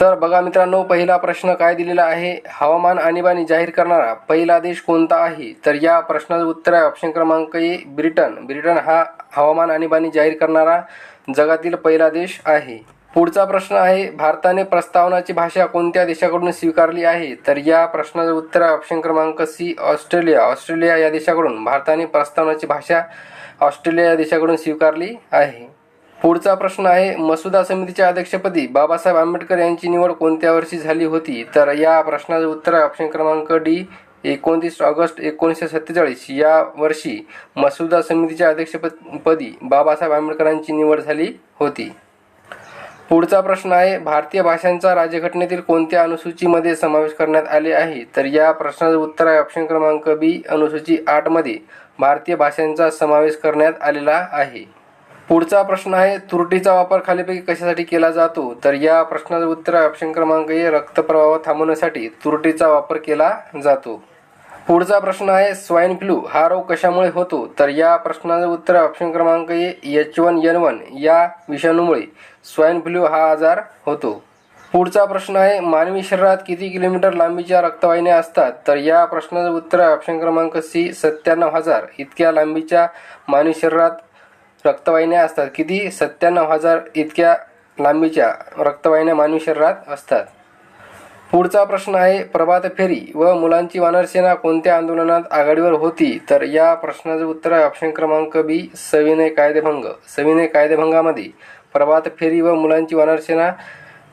तर बघा मित्रांनो पहिला प्रश्न काय दिलेला आहे? हवामान आणीबाणी जाहीर करणारा पहिला देश कोणता आहे? तर या प्रश्नाचं उत्तर आहे ऑप्शन क्रमांक ए ब्रिटन. ब्रिटन हा हवामान आणीबाणी जाहीर करणारा जगातील पहिला देश आहे. पुढचा प्रश्न आहे भारताने प्रस्तावनाची भाषा कोणत्या देशाकडून स्वीकारली आहे? तर या प्रश्नाचं उत्तर आहे ऑप्शन क्रमांक सी ऑस्ट्रेलिया. ऑस्ट्रेलिया या देशाकडून भारताने प्रस्तावनाची भाषा ऑस्ट्रेलिया या देशाकडून स्वीकारली आहे. पुढचा प्रश्न आहे मसुदा समितीच्या अध्यक्षपदी बाबासाहेब आंबेडकर यांची निवड कोणत्या वर्षी झाली होती? तर या प्रश्नाचं उत्तर ऑप्शन क्रमांक डी एकोणतीस ऑगस्ट एकोणीसशे सत्तेचाळीस. या वर्षी मसुदा समितीच्या अध्यक्षपदी बाबासाहेब आंबेडकरांची निवड झाली होती. पुढचा प्रश्न आहे भारतीय भाषांचा राज्यघटनेतील कोणत्या अनुसूचीमध्ये समावेश करण्यात आले आहे? तर या प्रश्नाचं उत्तर आहे ऑप्शन क्रमांक बी अनुसूची आठमध्ये भारतीय भाषांचा समावेश करण्यात आलेला आहे. पुढचा प्रश्न आहे तुरटीचा वापर खालीपैकी कशासाठी केला जातो? तर या प्रश्नाचं उत्तर आहे ऑप्शन क्रमांक ए रक्तप्रवाह थांबवण्यासाठी तुरटीचा वापर केला जातो. पुढचा प्रश्न आहे स्वाईन फ्लू हा रोग कशामुळे होतो? तर या प्रश्नाचं उत्तर आहे ऑप्शन क्रमांक A H one N one या विषाणूमुळे स्वाईन फ्लू हा आजार होतो. पुढचा प्रश्न आहे मानवी शरीरात किती किलोमीटर लांबीच्या रक्तवाहिन्या असतात? तर या प्रश्नाचं उत्तर आहे ऑप्शन क्रमांक सी सत्त्याण्णव हजार इतक्या लांबीच्या मानवी शरीरात रक्तवाहिन्या असतात. किती? सत्त्याण्णव हजार इतक्या लांबीच्या रक्तवाहिन्या मानवी शरीरात असतात. पुढचा प्रश्न आहे प्रभात फेरी व मुलांची वानरसेना कोणत्या आंदोलनात आघाडीवर होती? तर या प्रश्नाचं उत्तर आहे ऑप्शन क्रमांक बी सविनय कायदेभंग. सविनय कायदेभंगामध्ये प्रभात फेरी व मुलांची वानरसेना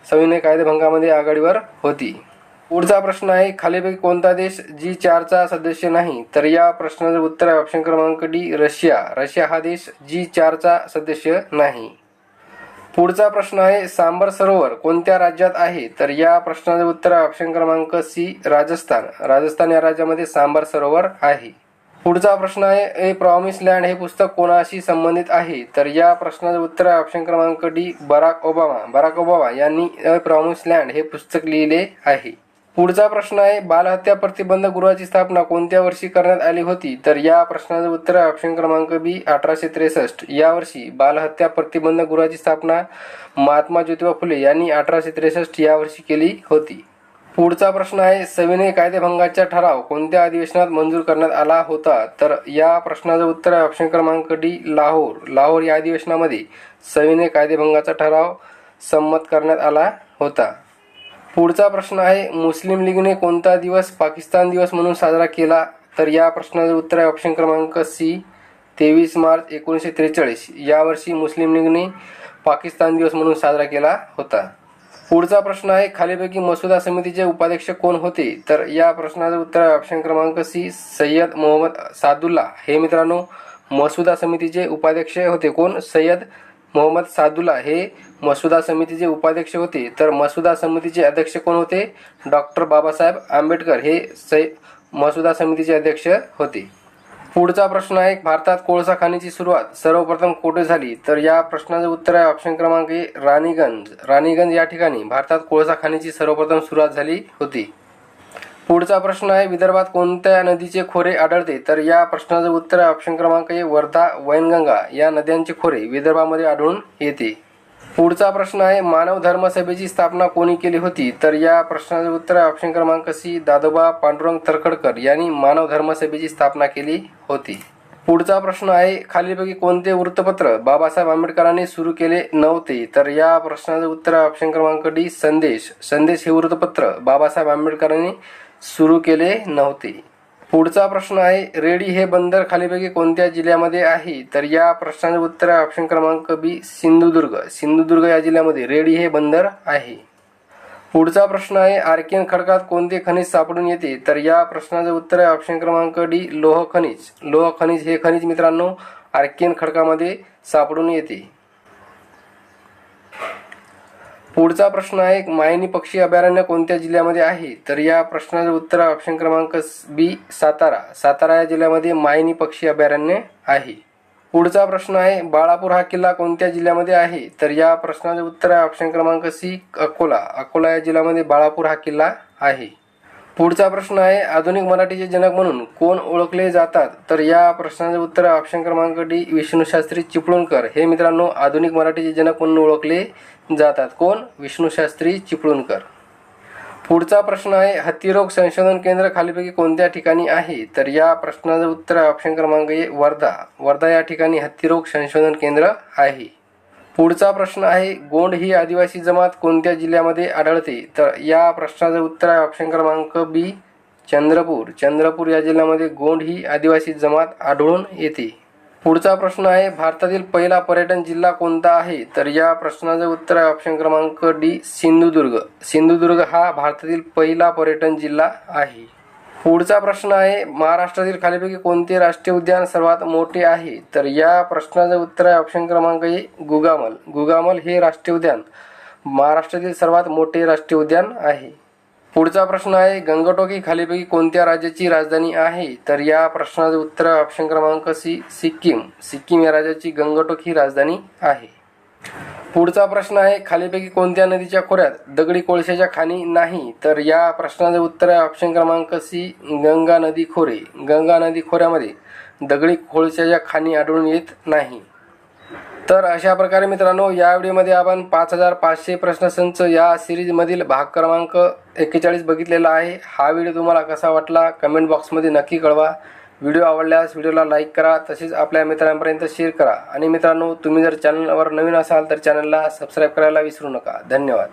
सविनय कायदेभंगामध्ये आघाडीवर होती. पुढचा प्रश्न आहे खालीपैकी कोणता देश जी चारचा सदस्य नाही? तर या प्रश्नाचं उत्तर आहे ऑप्शन क्रमांक डी रशिया. रशिया हा देश जी चारचा सदस्य नाही. पुढचा प्रश्न आहे सांबर सरोवर कोणत्या राज्यात आहे? तर या प्रश्नाचे उत्तर आहे ऑप्शन क्रमांक सी राजस्थान. राजस्थान या राज्यामध्ये सांबर सरोवर आहे. पुढचा प्रश्न आहे ए प्रॉमिस लँड हे पुस्तक कोणाशी संबंधित आहे? तर या प्रश्नाचे उत्तर आहे ऑप्शन क्रमांक D Barack Obama. Barack Obama यांनी ए प्रॉमिस लँड हे पुस्तक लिहिले आहे. पुढचा प्रश्न आहे बालहत्या प्रतिबंध गृहाची स्थापना कोणत्या वर्षी करण्यात आली होती? तर या प्रश्नाचं उत्तर आहे ऑप्शन क्रमांक बी अठराशे त्रेसष्ट. या वर्षी बालहत्या प्रतिबंध गृहाची स्थापना महात्मा ज्योतिबा फुले यांनी अठराशे त्रेसष्ट या वर्षी केली होती. पुढचा प्रश्न आहे सविनय कायदेभंगाचा ठराव कोणत्या अधिवेशनात मंजूर करण्यात आला होता? तर या प्रश्नाचं उत्तर आहे ऑप्शन क्रमांक डी लाहोर. लाहोर या अधिवेशनामध्ये सविनय कायदेभंगाचा ठराव संमत करण्यात आला होता. पुढचा प्रश्न आहे मुस्लिम लीगने कोणता दिवस पाकिस्तान दिवस म्हणून साजरा केला? तर या प्रश्नाचं उत्तर आहे ऑप्शन क्रमांक सी तेवीस मार्च एकोणीसशे त्रेचाळीस. यावर्षी मुस्लिम लीगने पाकिस्तान दिवस म्हणून साजरा केला होता. पुढचा प्रश्न आहे खालीपैकी मसुदा समितीचे उपाध्यक्ष कोण होते? तर या प्रश्नाचं उत्तर आहे ऑप्शन क्रमांक सी सय्यद मोहम्मद सादुल्ला. हे मित्रांनो मसुदा समितीचे उपाध्यक्ष होते कोण? सय्यद मोहम्मद सादुल्ला हे मसुदा समितीचे उपाध्यक्ष होते. तर मसुदा समितीचे अध्यक्ष कोण होते? डॉक्टर बाबासाहेब आंबेडकर हे सै मसुदा समितीचे अध्यक्ष होते. पुढचा प्रश्न आहे भारतात कोळसा खाणीची सुरुवात सर्वप्रथम कुठे झाली? तर या प्रश्नाचं उत्तर आहे ऑप्शन क्रमांक राणीगंज. राणीगंज या ठिकाणी भारतात कोळसा खाणीची सर्वप्रथम सुरुवात झाली होती. पुढचा प्रश्न आहे विदर्भात कोणत्या नदीचे खोरे आढळते? तर या प्रश्नाचं उत्तर ऑप्शन क्रमांक ए वर्धा वैनगंगा. या नद्यांचे खोरे विदर्भामध्ये आढळून येते. पुढचा प्रश्न आहे मानव धर्मसभेची स्थापना कोणी केली होती? तर या प्रश्नाचे उत्तर आहे ऑप्शन क्रमांक सी दादोबा पांडुरंग तरखडकर यांनी मानव धर्मसभेची स्थापना केली होती. पुढचा प्रश्न आहे खालीलपैकी कोणते वृत्तपत्र बाबासाहेब आंबेडकरांनी सुरू केले नव्हते? तर या प्रश्नाचे उत्तर आहे ऑप्शन क्रमांक डी संदेश. संदेश हे वृत्तपत्र बाबासाहेब आंबेडकरांनी सुरू केले नव्हते. पुढचा प्रश्न आहे रेडी हे बंदर खालीपैकी कोणत्या जिल्ह्यामध्ये आहे? तर या प्रश्नाचे उत्तर आहे ऑप्शन क्रमांक बी सिंधुदुर्ग. सिंधुदुर्ग या जिल्ह्यामध्ये रेडी हे बंदर आहे. पुढचा प्रश्न आहे आर्कियन खडकात कोणते खनिज सापडून येते? तर या प्रश्नाचे उत्तर आहे ऑप्शन क्रमांक डी लोह खनिज. लोह खनिज हे खनिज मित्रांनो आर्कियन खडकामध्ये सापडून येते. पुढचा प्रश्न आहे मायनी पक्षी अभयारण्य कोणत्या जिल्ह्यामध्ये आहे? तर या प्रश्नाचं उत्तर ऑप्शन क्रमांक बी सातारा. सातारा या जिल्ह्यामध्ये मायनी पक्षी अभयारण्य आहे. पुढचा प्रश्न आहे बाळापूर हा किल्ला कोणत्या जिल्ह्यामध्ये आहे? तर या प्रश्नाचं उत्तर आहे ऑप्शन क्रमांक सी अकोला. अकोला या जिल्ह्यामध्ये बाळापूर हा किल्ला आहे. पुढचा प्रश्न आहे आधुनिक मराठीचे जनक म्हणून कोण ओळखले जातात? तर या प्रश्नाचे उत्तर ऑप्शन क्रमांक डी विष्णूशास्त्री चिपळूणकर. हे मित्रांनो आधुनिक मराठीचे जनक म्हणून ओळखले जातात. कोण? विष्णूशास्त्री चिपळूणकर. पुढचा प्रश्न आहे हत्तीरोग संशोधन केंद्र खालीपैकी कोणत्या ठिकाणी आहे? तर या प्रश्नाचं उत्तर ऑप्शन क्रमांक ए वर्धा. वर्धा या ठिकाणी हत्तीरोग संशोधन केंद्र आहे. पुढचा प्रश्न आहे गोंड ही आदिवासी जमात कोणत्या जिल्ह्यामध्ये आढळते? तर या प्रश्नाचं उत्तर आहे ऑप्शन क्रमांक बी चंद्रपूर. चंद्रपूर या जिल्ह्यामध्ये गोंड ही आदिवासी जमात आढळून येते. पुढचा प्रश्न आहे भारतातील पहिला पर्यटन जिल्हा कोणता आहे? तर या प्रश्नाचं उत्तर आहे ऑप्शन क्रमांक डी सिंधुदुर्ग. सिंधुदुर्ग हा भारतातील पहिला पर्यटन जिल्हा आहे. पुढचा प्रश्न आहे महाराष्ट्रातील खालीपैकी कोणते राष्ट्रीय उद्यान सर्वात मोठे आहे? तर या प्रश्नाचं उत्तर आहे ऑप्शन क्रमांक ए गुगामल. गुगामल हे राष्ट्रीय उद्यान. महाराष्ट्रातील सर्वात मोठे राष्ट्रीय उद्यान आहे. पुढचा प्रश्न आहे गंगटोकी खालीपैकी कोणत्या राज्याची राजधानी आहे? तर या प्रश्नाचं उत्तर आहे ऑप्शन क्रमांक सी सिक्कीम. सिक्कीम या राज्याची गंगटोक ही राजधानी आहे. पुढचा प्रश्न आहे खालीपैकी कोणत्या नदीच्या खोऱ्यात दगडी कोळशाच्या खाणी नाही? तर या प्रश्नाचं उत्तर आहे ऑप्शन क्रमांक सी गंगा नदी खोरे. गंगा नदी खोऱ्यामध्ये दगडी कोळशाच्या खाणी आढळून येत नाही. तर अशा प्रकारे मित्रांनो या व्हिडिओमध्ये आपण पाच हजार पाचशे प्रश्नसंच या सिरीजमधील भाग क्रमांक एक्केचाळीस बघितलेला आहे. हा व्हिडिओ तुम्हाला कसा वाटला कमेंट बॉक्समध्ये नक्की कळवा. व्हिडिओ आवडल्यास व्हिडिओला लाईक करा तसेच आपल्या मित्रांपर्यंत शेअर करा. आणि मित्रांनो तुम्ही जर चॅनलवर नवीन असाल तर चॅनलला सबस्क्राईब करायला विसरू नका. धन्यवाद.